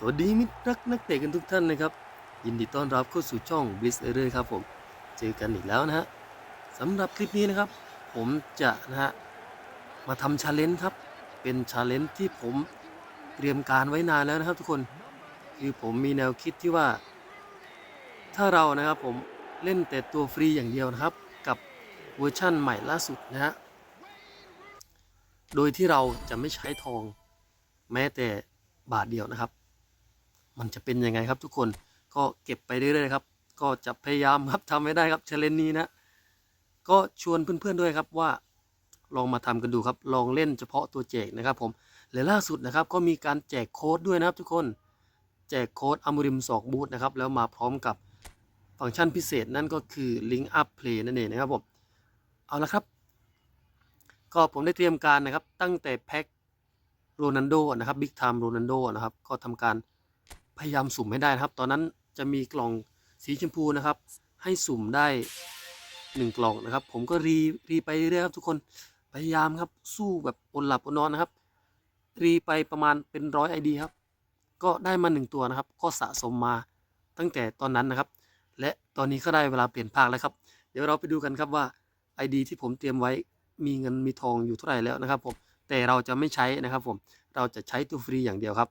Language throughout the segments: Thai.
สวัสดีมิตรรักนักเตะกันทุกท่านนะครับ ยินดีต้อนรับเข้าสู่ช่อง b l i s s e r ครับผมเจอกันอีกแล้วนะฮะสำหรับคลิปนี้นะครับ ผมจะนะฮะมาทำชาเลนจ์ครับ เป็นชาเลนจ์ที่ผมเตรียมการไว้นานแล้วนะครับทุกคนคือผมมีแนวคิดที่ว่า ถ้าเรานะครับผมเล่นแต่ตัวฟรีอย่างเดียวนะครับ กับเวอร์ชั่นใหม่ล่าสุดนะฮะโดยที่เราจะไม่ใช้ทอง แม้แต่บาทเดียวนะครับ มันจะเป็นยังไงครับทุกคนก็เก็บไปเรื่อยๆครับ ก็จะพยายามครับทำให้ได้ครับเชลเลนนี้นะ ก็ชวนเพื่อนๆด้วยครับว่าลองมาทำกันดูครับ ลองเล่นเฉพาะตัวแจกนะครับผมและล่าสุดนะครับก็มีการแจกโค้ดด้วยนะครับทุกคน แจกโค้ดอมูริมสอกบูธนะครับแล้วมาพร้อมกับฟังก์ชันพิเศษนั่นก็คือ Link Up Play นั่นเองนะครับผมเอาละครับ ก็ผมได้เตรียมการนะครับตั้งแต่แพ็คโรนันโดนะครับบิ๊กไทม์โรนันโดนะครับก็ทำการ พยายามสุ่มให้ได้นะครับ ตอนนั้นจะมีกล่องสีชมพูนะครับ ให้สุ่มได้หนึ่งกล่องนะครับ ผมก็รีรีไปเรื่อยครับทุกคนพยายามครับ สู้แบบอดหลับอดนอนนะครับ รีไปประมาณเป็นร้อยไอดีครับ ก็ได้มาหนึ่งตัวนะครับ ก็สะสมมาตั้งแต่ตอนนั้นนะครับ และตอนนี้ก็ได้เวลาเปลี่ยนภาคแล้วครับ เดี๋ยวเราไปดูกันครับว่า ID ที่ผมเตรียมไว้มีเงินมีทองอยู่เท่าไหร่แล้วนะครับผมแต่เราจะไม่ใช้นะครับผมเราจะใช้ตัวฟรีอย่างเดียวครับ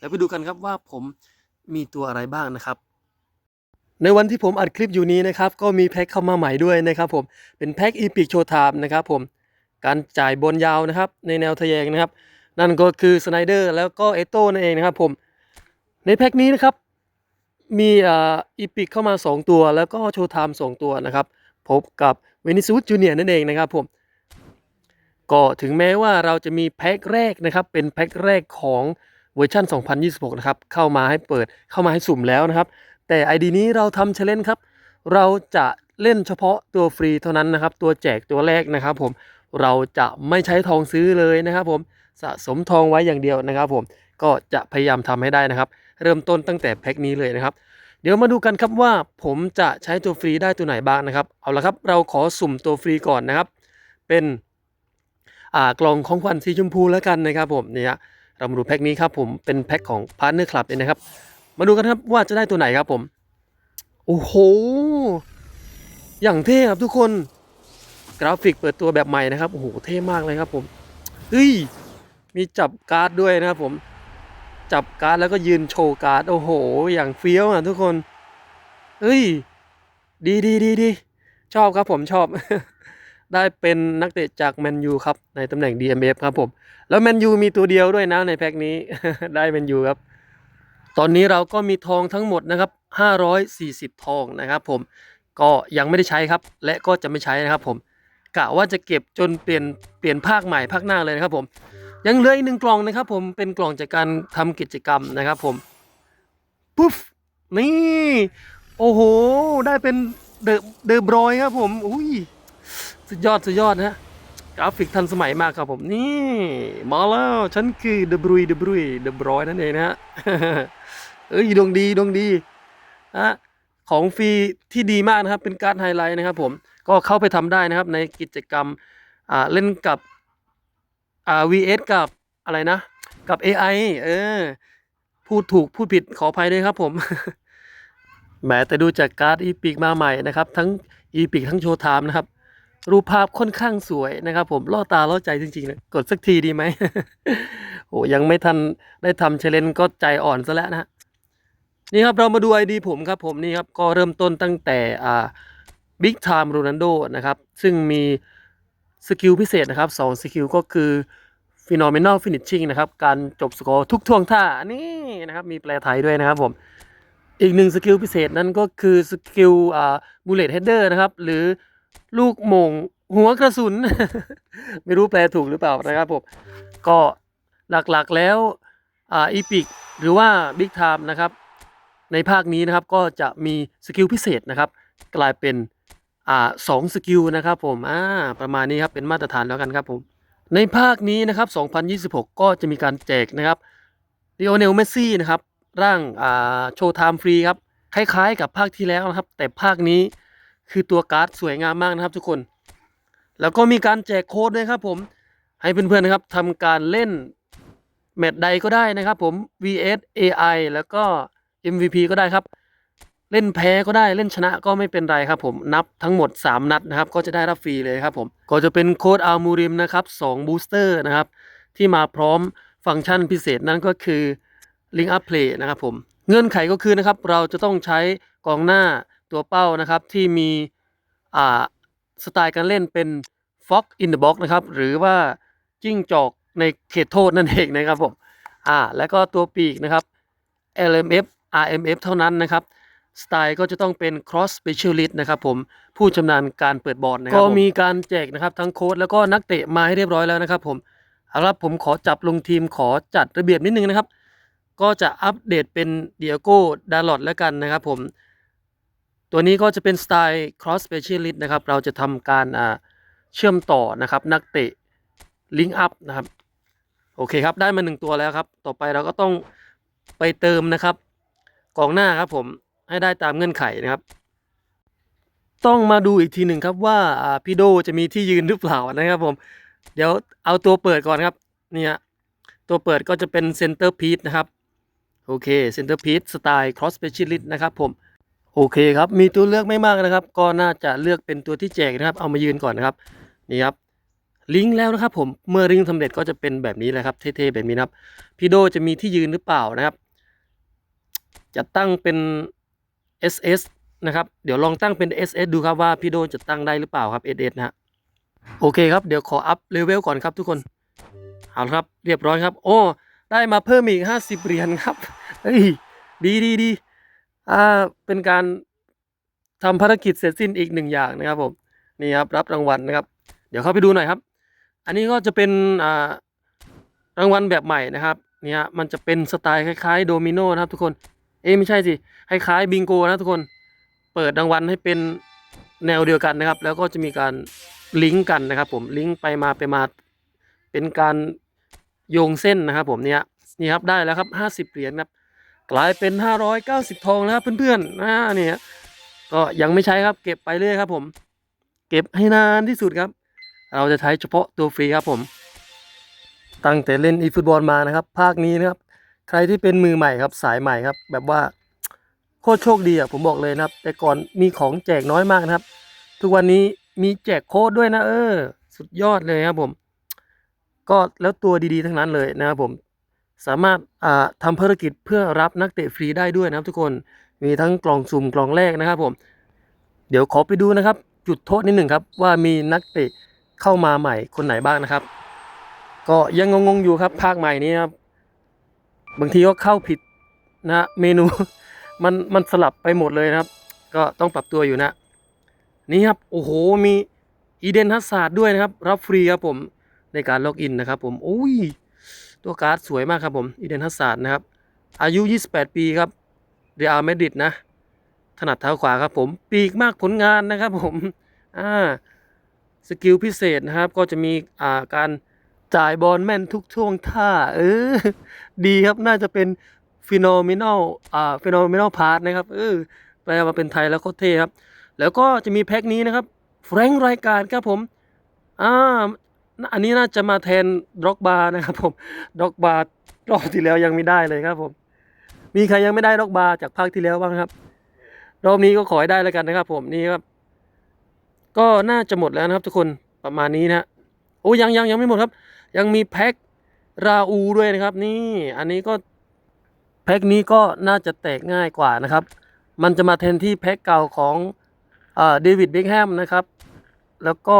แล้วไปดูกันครับว่าผมมีตัวอะไรบ้างนะครับ ในวันที่ผมอัดคลิปอยู่นี้นะครับก็มีแพ็คเข้ามาใหม่ด้วยนะครับผมเป็นแพ็คอีพิกโชว์ไทม์นะครับผมการจ่ายบนยาวนะครับ ในแนวทะแยงนะครับ นั่นก็คือสไนเดอร์แล้วก็เอโต้นั่นเองนะครับผมในแพ็คนี้นะครับมีอ่าอีพิกเข้ามา 2 ตัว แล้วก็โชว์ไทม์2ตัวนะครับ พบกับเวนิซูสจูเนียร์นั่นเองนะครับผมก็ถึงแม้ว่าเราจะมีแพ็คแรกนะครับ เป็นแพ็คแรกของ เวอร์ชัน2026 นะครับ เข้ามาให้เปิดเข้ามาให้สุ่มแล้วนะครับ แต่ ID นี้เราทำเชลเลนครับ เราจะเล่นเฉพาะตัวฟรีเท่านั้นนะครับ ตัวแจกตัวแรกนะครับผม เราจะไม่ใช้ทองซื้อเลยนะครับผม สะสมทองไว้อย่างเดียวนะครับผม ก็จะพยายามทำให้ได้นะครับ เริ่มต้นตั้งแต่แพ็คนี้เลยนะครับ เดี๋ยวมาดูกันครับว่าผมจะใช้ตัวฟรีได้ตัวไหนบ้างนะครับ เอาละครับ เราขอสุ่มตัวฟรีก่อนนะครับ เป็นอ่ากล่องของขวัญสีชมพูแล้วกันนะครับผมเนี่ฮะ เรามาดูแพ็คนี้ครับผมเป็นแพ็คของพาร์เนอร์คลับเองนะครับ มาดูกันครับว่าจะได้ตัวไหนครับผม โอ้โห อย่างเท่ครับทุกคน กราฟิกเปิดตัวแบบใหม่นะครับ โอ้โห เท่มากเลยครับผม เฮ้ย มีจับการ์ดด้วยนะครับผม จับการ์ดแล้วก็ยืนโชว์การ์ด โอ้โห อย่างเฟี้ยวอะทุกคน เฮ้ย ดีดีดีดีชอบครับผมชอบ ได้เป็นนักเตะจากแมนยูครับในตำแหน่ง DMF ครับผม แล้วแมนยูมีตัวเดียวด้วยนะในแพ็คนี้ ได้แมนยูครับ ตอนนี้เราก็มีทองทั้งหมดนะครับ 540 ทองนะครับผมก็ยังไม่ได้ใช้ครับ และก็จะไม่ใช้นะครับผมกะว่าจะเก็บจนเปลี่ยนเปลี่ยนภาคใหม่ภาคหน้าเลยนะครับผม ยังเหลืออีกหนึ่งกล่องนะครับ ผมเป็นกล่องจากการทำกิจกรรมนะครับผมปุ๊บนี่ โอ้โห ได้เป็นเดอะเดอะบรอยครับผมอุ้ย สุดยอดสุดยอดนะกราฟิกทันสมัยมากครับผมนี่มาแล้วฉันคือเดอะบรุยเดอะบรุยเดอะบรอยนั่นเองนะฮะเอ้ยดวงดีดวงดีนะฮะของฟรีที่ดีมากนะครับ เป็นการไฮไลท์นะครับ ผมก็เข้าไปทำได้นะครับ ในกิจกรรมอ่าเล่นกับอ่า VS กับอะไรนะ กับ AI เออพูดถูกพูดผิดขออภัยด้วยครับผมแหมแต่ดูจากการ์ดอีพิกมาใหม่นะครับ ทั้งอีพิกทั้งโชว์ไทม์นะครับ รูปภาพค่อนข้างสวยนะครับ ผมล่อตาล่อใจจริงๆเลยกดสักทีดีไหมโอ้ยังไม่ทันได้ทำเชลเลนก็ใจอ่อนซะแล้วนะนี่ครับเรามาดู ID ผมครับผมนี่ครับก็เริ่มต้นตั้งแต่อ่า Big Time Ronaldo นะครับ ซึ่งมีสกิลพิเศษนะครับ2สกิลก็คือ Phenomenal Finishing นะครับ การจบสกอร์ทุกท่วงท่านี่นะครับ มีแปลไทยด้วยนะครับผมอีกหนึ่งสกิลพิเศษนั่นก็คือสกิลอ่าบูเลตเฮดเดอร์นะครับ หรือ ลูกโมงหัวกระสุน ไม่รู้แปลถูกหรือเปล่านะครับผมก็หลักๆแล้วอ่าอีพิกหรือว่า Big Time นะครับในภาคนี้นะครับก็จะมีสกิลพิเศษนะครับ กลายเป็นอ่าสองสกิลนะครับผมอ่าประมาณนี้ครับเป็นมาตรฐานแล้วกันครับผมในภาคนี้นะครับ 2026 ก็จะมีการแจกนะครับลีโอเนลเมซี่นะครับร่างอ่าโชว์ไทม์ฟรีครับคล้ายๆ กับภาคที่แล้วนะครับ แต่ภาคนี้ คือตัวการ์ดสวยงามมากนะครับทุกคน แล้วก็มีการแจกโค้ดด้วยครับผม ให้เพื่อนๆนะครับทำการเล่นแมตช์ใดก็ได้นะครับผม vs AI แล้วก็ MVP ก็ได้ครับ เล่นแพ้ก็ได้เล่นชนะก็ไม่เป็นไรครับผมนับทั้งหมด 3 นัดนะครับ ก็จะได้รับฟรีเลยครับผม ก็จะเป็นโค้ดอาร์มูริมนะครับ2บูสเตอร์นะครับ ที่มาพร้อมฟังก์ชันพิเศษนั่นก็คือ Link Up Play นะครับผม เงื่อนไขก็คือนะครับ เราจะต้องใช้กองหน้า ตัวเป้านะครับที่มีอ่าสไตล์การเล่นเป็น Fox in the Box นะครับหรือว่าจิ้งจอกในเขตโทษนั่นเองนะครับผมอ่าแล้วก็ตัวปีกนะครับ LMF RMF เท่านั้นนะครับสไตล์ก็จะต้องเป็น cross specialist นะครับผมผู้ชำนาญการเปิดบอลนะครับก็มีการแจกนะครับทั้งโค้ดแล้วก็นักเตะมาให้เรียบร้อยแล้วนะครับผมเอาละผมขอจับลงทีมขอจัดระเบียบนิดนึงนะครับ ก็จะอัปเดตเป็นเดียโก้ดาร์ลอดแล้วกันนะครับผม ตัวนี้ก็จะเป็นสไตล์ cross specialist นะครับ เราจะทำการเชื่อมต่อนะครับ นักเตะ link up นะครับ โอเคครับ ได้มาหนึ่งตัวแล้วครับ ต่อไปเราก็ต้องไปเติมนะครับกองหน้าครับผมให้ได้ตามเงื่อนไขนะครับ ต้องมาดูอีกทีหนึ่งครับว่าพี่โดจะมีที่ยืนหรือเปล่านะครับผม เดี๋ยวเอาตัวเปิดก่อนครับเนี่ยตัวเปิดก็จะเป็นเซนเตอร์พี e นะครับ โอเคเซนเตอร์พี e สไตล์ cross specialist นะครับผม โอเคครับ มีตัวเลือกไม่มากนะครับ ก็น่าจะเลือกเป็นตัวที่แจกนะครับ เอามายืนก่อนนะครับ นี่ครับ ลิงก์แล้วนะครับผม เมื่อลิงก์สำเร็จก็จะเป็นแบบนี้แหละครับ เท่ๆแบบนี้นะครับ พี่โดจะมีที่ยืนหรือเปล่านะครับ จะตั้งเป็น SS นะครับ เดี๋ยวลองตั้งเป็น SS ดูครับว่าพี่โดจะตั้งได้หรือเปล่าครับ SS นะฮะโอเคครับ เดี๋ยวขออัพเลเวลก่อนครับทุกคน เอาละครับ เรียบร้อยครับ โอ้ ได้มาเพิ่มอีก 50เหรียญครับ เฮ้ย ดีดีดี อ่าเป็นการทำภารกิจเสร็จสิ้นอีกหนึ่งอย่างนะครับผมนี่ครับรับรางวัลนะครับ เดี๋ยวเข้าไปดูหน่อยครับ อันนี้ก็จะเป็นอ่ารางวัลแบบใหม่นะครับเนี่ยมันจะเป็นสไตล์คล้ายๆโดมิโนนะครับทุกคนเอ้ไม่ใช่สิคล้ายๆบิงโกนะทุกคนเปิดรางวัลให้เป็นแนวเดียวกันนะครับ แล้วก็จะมีการลิงก์กันนะครับ ผมลิงก์ไปมาไปมาเป็นการโยงเส้นนะครับ ผมเนี่ยนี่ครับได้แล้วครับห้าสิบเหรียญครับ กลายเป็นห้าร้อยเก้าสิบทองแล้วครับเพื่อนๆนะเนี่ยก็ยังไม่ใช้ครับ เก็บไปเรื่อยครับ ผม เก็บให้นานที่สุดครับ เราจะใช้เฉพาะตัวฟรีครับผม ตั้งแต่เล่นอีฟุตบอลมานะครับ ภาคนี้นะครับ ใครที่เป็นมือใหม่ครับ สายใหม่ครับ แบบว่าโคตรโชคดีอะผมบอกเลยนะครับ แต่ก่อนมีของแจกน้อยมากนะครับ ทุกวันนี้มีแจกโค้ดด้วยนะ เออ สุดยอดเลยครับผม ก็แล้วตัวดีๆทั้งนั้นเลยนะครับผม สามารถอ่าทำภารกิจเพื่อรับนักเตะฟรีได้ด้วยนะครับทุกคนมีทั้งกล่องสุ่มกล่องแรกนะครับผม เดี๋ยวขอไปดูนะครับ จุดโทษนิดหนึ่งครับ ว่ามีนักเตะเข้ามาใหม่คนไหนบ้างนะครับ ก็ยังงงๆอยู่ครับ ภาคใหม่นี้ครับบางทีก็เข้าผิดนะเมนูมันมันสลับไปหมดเลยนะครับ ก็ต้องปรับตัวอยู่นะ นี่ครับโอ้โหมีอีเดนฮัสซาด้วยนะครับ รับฟรีครับผมในการล็อกอินนะครับ ผมโอ้ย ตัวการ์ดสวยมากครับผมอีเดนฮัสซาดนะครับ อายุ 28 ปีครับเรอัลมาดริดนะ ถนัดเท้าขวาครับผม ปีกมากผลงานนะครับผมอ่าสกิลพิเศษนะครับ ก็จะมีอ่าการจ่ายบอลแม่นทุกช่วงท่า เออ ดีครับน่าจะเป็นฟิโนเมนอลอ่าฟิโนเมนอลพาร์ทนะครับ เออแปลมาเป็นไทยแล้วก็เท่ครับ แล้วก็จะมีแพ็คนี้นะครับแฟรงค์รายการครับผมอ่า อันนี้น่าจะมาแทนด็อกบาร์นะครับผมด็อกบาร์รอบที่แล้วยังไม่ได้เลยครับผม มีใครยังไม่ได้ด็อกบาร์จากภาคที่แล้วบ้างครับ รอบนี้ก็ขอให้ได้แล้วกันนะครับ ผมนี่ครับ ก็น่าจะหมดแล้วนะครับ ทุกคนประมาณนี้นะฮะโอ้ยังยังยังไม่หมดครับ ยังมีแพ็คราอูด้วยนะครับ นี่อันนี้ก็แพ็คนี้ก็น่าจะแตกง่ายกว่านะครับ มันจะมาแทนที่แพ็คเก่าของเดวิดเบคแฮมนะครับ แล้วก็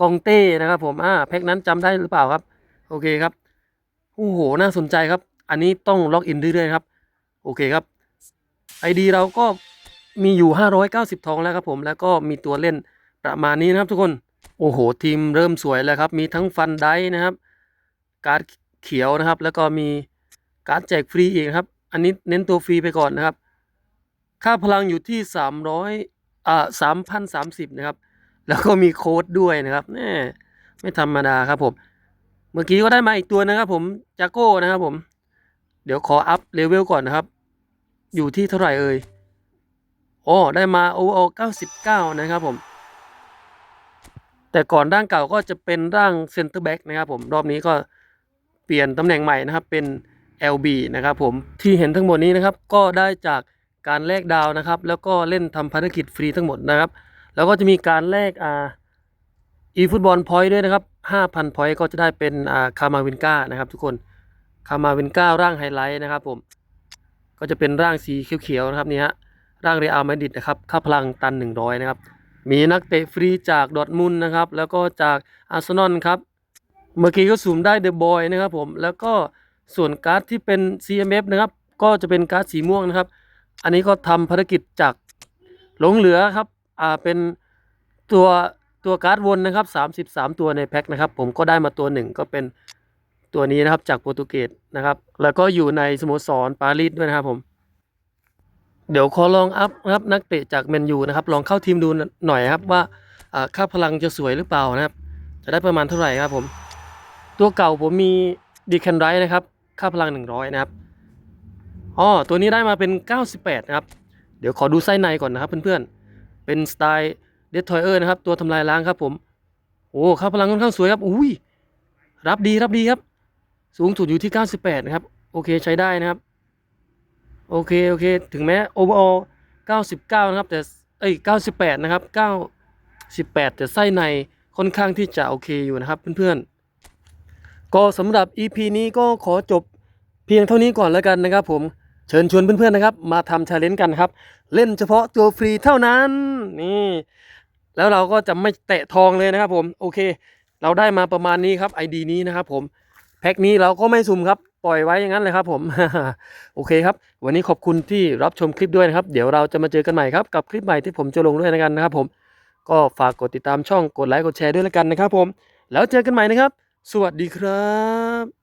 กองเต้นะครับผมอ่าแพ็คนั้นจำได้หรือเปล่าครับ โอเคครับโอ้โหน่าสนใจครับ อันนี้ต้องล็อกอินเรื่อยๆครับ โอเคครับ ID เราก็มีอยู่ 590 ทองแล้วครับผมแล้วก็มีตัวเล่นประมาณนี้นะครับทุกคนโอ้โห ทีมเริ่มสวยแล้วครับ มีทั้งฟันได้นะครับ การ์ดเขียวนะครับ แล้วก็มีการ์ดแจกฟรีอีกครับ อันนี้เน้นตัวฟรีไปก่อนนะครับ ค่าพลังอยู่ที่ 300อ่า3,030 นะครับ แล้วก็มีโค้ดด้วยนะครับแน่ไม่ธรรมดาครับผม เมื่อกี้ก็ได้มาอีกตัวนะครับ ผมจากโก้นะครับผม เดี๋ยวขออัพเลเวลก่อนนะครับ อยู่ที่เท่าไหร่เอ่ยโอ้ได้มาโอโอ99นะครับผม แต่ก่อนร่างเก่าก็จะเป็นร่างเซนเตอร์แบ็กนะครับผมรอบนี้ก็เปลี่ยนตำแหน่งใหม่นะครับ เป็น LB นะครับผมที่เห็นทั้งหมดนี้นะครับ ก็ได้จากการแลกดาวนะครับ แล้วก็เล่นทำภารกิจฟรีทั้งหมดนะครับ แล้วก็จะมีการแลกอ่าอีฟุตบอลพอยต์ด้วยนะครับ 5,000พอยต์ก็จะได้เป็นอ่าคามาวินก้านะครับ ทุกคนคามาวินก้าร่างไฮไลท์นะครับผมก็จะเป็นร่างสีเขียวๆนะครับนี่ฮะร่างเรอัลมาดริดนะครับค่าพลังตัน 100 นะครับ มีนักเตะฟรีจากดอทมุนนะครับ แล้วก็จากอาร์เซนอลครับ เมื่อกี้ก็สุ่มได้เดอะบอยนะครับผม แล้วก็ส่วนการ์ดที่เป็น CMF นะครับ ก็จะเป็นการ์ดสีม่วงนะครับ อันนี้ก็ทำภารกิจจากหลงเหลือครับ อ่าเป็นตัวตัวการ์ดวนนะครับ 33 ตัวในแพ็คนะครับ ผมก็ได้มาตัวหนึ่งก็เป็นตัวนี้นะครับจากโปรตุเกสนะครับ แล้วก็อยู่ในสโมสรปารีสด้วยนะครับผม เดี๋ยวขอลองอัพนะครับนักเตะจากแมนยูนะครับ ลองเข้าทีมดูหน่อยครับว่าอ่าค่าพลังจะสวยหรือเปล่านะครับ จะได้ประมาณเท่าไหร่ครับผม ตัวเก่าผมมีดีแคนไรนะครับ ค่าพลัง 100 นะครับอ๋อตัวนี้ได้มาเป็น 98 นะครับ เดี๋ยวขอดูไส้ในก่อนนะครับเพื่อนๆ เป็นสไตล์เดททอยเออร์นะครับ ตัวทำลายล้างครับผม โอ้ค่าพลังค่อนข้างสวยครับอุ้ยรับดีรับดีครับ สูงสุดอยู่ที่ 98 นะครับ โอเคใช้ได้นะครับ โอเค โอเค ถึงแม้ overall 99 นะครับ แต่เอ้ย98 นะครับ 98 แต่ไส้ในค่อนข้างที่จะโอเคอยู่นะครับเพื่อนๆ ก็สำหรับ EP นี้ก็ขอจบเพียงเท่านี้ก่อนแล้วกันนะครับผม เชิญชวนเพื่อนๆนะครับ มาทำชาเลนจ์กันครับ เล่นเฉพาะตัวฟรีเท่านั้นนี่ แล้วเราก็จะไม่แตะทองเลยนะครับผมโอเค เราได้มาประมาณนี้ครับ ID นี้นะครับผมแพ็คนี้เราก็ไม่สุ่มครับปล่อยไว้อย่างนั้นเลยครับผม โอเคครับ วันนี้ขอบคุณที่รับชมคลิปด้วยนะครับ เดี๋ยวเราจะมาเจอกันใหม่ครับ กับคลิปใหม่ที่ผมจะลงด้วยกันนะครับผม ก็ฝากกดติดตามช่องกดไลค์กดแชร์ด้วยแล้วกันนะครับผม แล้วเจอกันใหม่นะครับ สวัสดีครับ